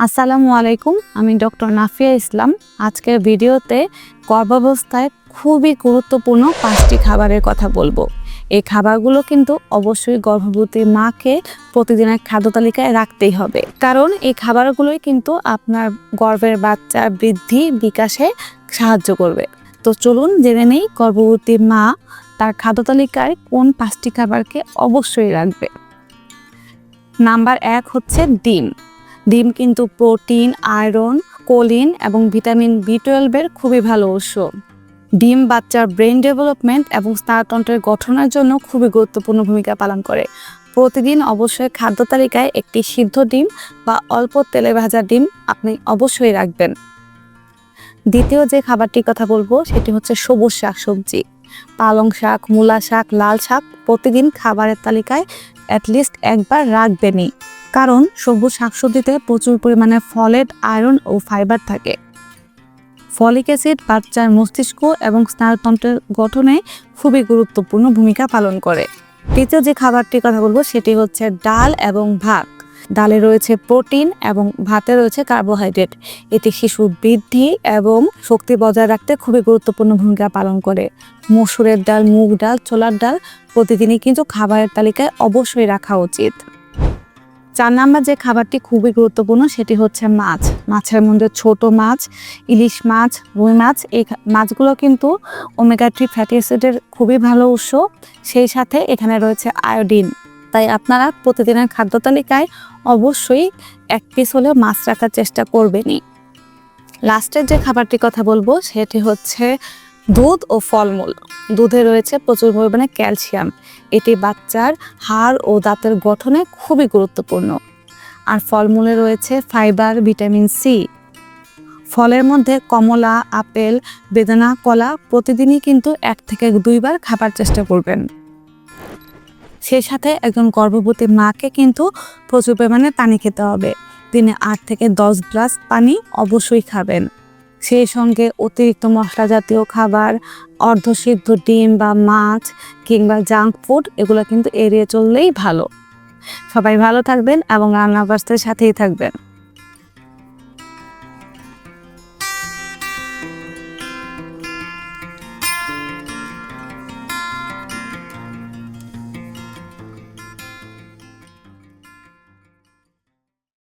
আসসালামু আলাইকুম, আমি ডক্টর নাফিয়া ইসলাম। আজকের ভিডিওতে গর্ভাবস্থায় খুবই গুরুত্বপূর্ণ পাঁচটি খাবারের কথা বলব। এই খাবারগুলো কিন্তু অবশ্যই গর্ভবতী মাকে প্রতিদিনের খাদ্য তালিকায় রাখতেই হবে। কারণ এই খাবারগুলোই কিন্তু আপনার গর্ভের বাচ্চার বৃদ্ধি বিকাশে সাহায্য করবে। তো চলুন জেনে নেই গর্ভবতী মা তার খাদ্য তালিকায় কোন পাঁচটি খাবারকে অবশ্যই রাখবে। নাম্বার এক হচ্ছে ডিম। ডিম কিন্তু প্রোটিন, আয়রন, কোলিন এবং ভিটামিন বি টুয়েলভের খুবই ভালো উৎস। ডিম বাচ্চার ব্রেন ডেভেলপমেন্ট এবং স্নায়ুতন্ত্রের গঠনের জন্য খুবই গুরুত্বপূর্ণ ভূমিকা পালন করে। প্রতিদিন অবশ্যই খাদ্য তালিকায় একটি সিদ্ধ ডিম বা অল্প তেলে ভাজা ডিম আপনি অবশ্যই রাখবেন। দ্বিতীয় যে খাবারটির কথা বলব, সেটি হচ্ছে সবুজ শাকসবজি। পালং শাক, মূলা শাক, লাল শাক প্রতিদিন খাবারের তালিকায় অ্যাটলিস্ট একবার রাখবেনই। কারণ সবুজ শাকসবজিতে প্রচুর পরিমাণে ফলেট, আয়রন ও ফাইবার থাকে। ফলিক অ্যাসিড বাচ্চার মস্তিষ্ক এবং স্নায়ুতন্ত্রের গঠনে খুবই গুরুত্বপূর্ণ ভূমিকা পালন করে। তৃতীয় যে খাবারটির কথা বলব, সেটি হচ্ছে ডাল এবং ভাত। ডালে রয়েছে প্রোটিন এবং ভাতে রয়েছে কার্বোহাইড্রেট। এটি শিশুর বৃদ্ধি এবং শক্তি বজায় রাখতে খুবই গুরুত্বপূর্ণ ভূমিকা পালন করে। মসুরের ডাল, মুগ ডাল, ছোলার ডাল প্রতিদিনই কিন্তু খাবারের তালিকায় অবশ্যই রাখা উচিত। চার নাম্বার যে খাবারটি খুবই গুরুত্বপূর্ণ, সেটি হচ্ছে মাছ। মাছের মধ্যে ছোট মাছ, ইলিশ মাছ, রুই মাছ, এই মাছগুলো কিন্তু ওমেগা থ্রি ফ্যাটি অ্যাসিডের খুবই ভালো উৎস। সেই সাথে এখানে রয়েছে আয়োডিন তাই আপনারা প্রতিদিনের খাদ্য তালিকায় অবশ্যই এক পিস হলেও মাছ রাখার চেষ্টা করবেনই। লাস্টের যে খাবারটির কথা বলব, সেটি হচ্ছে দুধ ও ফলমূল। দুধে রয়েছে প্রচুর পরিমাণে ক্যালসিয়াম। এটি বাচ্চার হাড় ও দাঁতের গঠনে খুবই গুরুত্বপূর্ণ। আর ফলমূলে রয়েছে ফাইবার, ভিটামিন সি। ফলের মধ্যে কমলা, আপেল, বেদানা, কলা প্রতিদিনই কিন্তু এক থেকে দুইবার খাবার চেষ্টা করবেন। সেই সাথে একজন গর্ভবতী মাকে কিন্তু প্রচুর পরিমাণে পানি খেতে হবে। দিনে আট থেকে দশ গ্লাস পানি অবশ্যই খাবেন। সেই সঙ্গে অতিরিক্ত মশলা জাতীয় খাবার অর্ধসিদ্ধ ডিম বা মাছ কিংবা জাঙ্ক ফুড এগুলো কিন্তু এড়িয়ে চললেই ভালো। সবাই ভালো থাকবেন এবং রান্নাবাস্তের সাথেই থাকবেন।